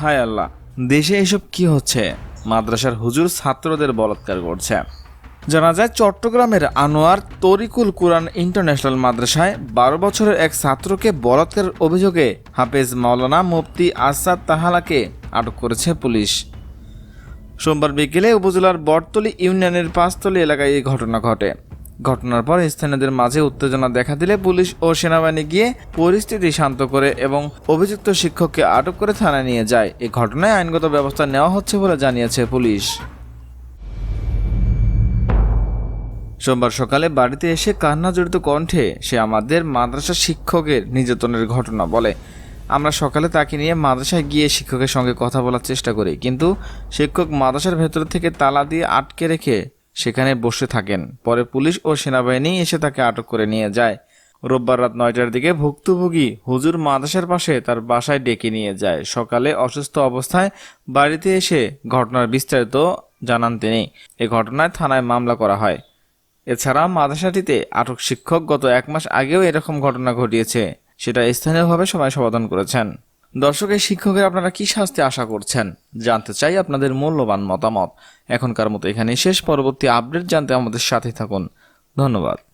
হায় আল্লাহ, দেশে এসব কি হচ্ছে? মাদ্রাসার হুজুর ছাত্রদের বলাৎকার করছে। জানা যায়, চট্টগ্রামের আনোয়ার তরিকুল কুরআন ইন্টারন্যাশনাল মাদ্রাসায় বারো বছরের এক ছাত্রকে বলাৎকারের অভিযোগে হাফেজ মাওলানা মুফতি আসাদ তাহালাকে আটক করেছে পুলিশ। সোমবার বিকেলে উপজেলার বটতলী ইউনিয়নের পাঁচতলী এলাকায় এই ঘটনা ঘটে। ঘটনার পর স্থানীয়দের মাঝে উত্তেজনা দেখা দিলে পুলিশ ও সেনাবাহিনী গিয়ে পরিস্থিতি শান্ত করে এবং অভিযুক্ত শিক্ষককে আটক করে থানায় নিয়ে যায়। এই ঘটনায় আইনগত ব্যবস্থা নেওয়া হচ্ছে বলে জানিয়েছে পুলিশ। সোমবার সকালে বাড়িতে এসে কান্না জড়িত কণ্ঠে সে আমাদের মাদ্রাসা শিক্ষকের নির্যাতনের ঘটনা বলে। আমরা সকালে তাকে নিয়ে মাদ্রাসায় গিয়ে শিক্ষকের সঙ্গে কথা বলার চেষ্টা করি, কিন্তু শিক্ষক মাদ্রাসার ভেতর থেকে তালা দিয়ে আটকে রেখে সেখানে বসে থাকেন। পরে পুলিশ ও সেনাবাহিনী এসে তাকে আটক করে নিয়ে যায়। রোববার রাত নয়টার দিকে ভুক্তভোগী হুজুর মাদ্রাসার পাশে তার বাসায় ডেকে নিয়ে যায়। সকালে অসুস্থ অবস্থায় বাড়িতে এসে ঘটনার বিস্তারিত জানান তিনি। এ ঘটনায় থানায় মামলা করা হয়। এছাড়া মাদ্রাসাটিতে আটক শিক্ষক গত এক মাস আগেও এরকম ঘটনা ঘটিয়েছে। সেটা স্থানীয়ভাবে সবাই সমাধান করেছেন। দর্শক শিক্ষকের আপনারা কি শাস্তি আশা করছেন? জানতে চাই আপনাদের মূল্যবান মতামত। এখনকার মতো এখানে শেষ। পরবর্তী আপডেট জানতে আমাদের সাথে থাকুন। ধন্যবাদ।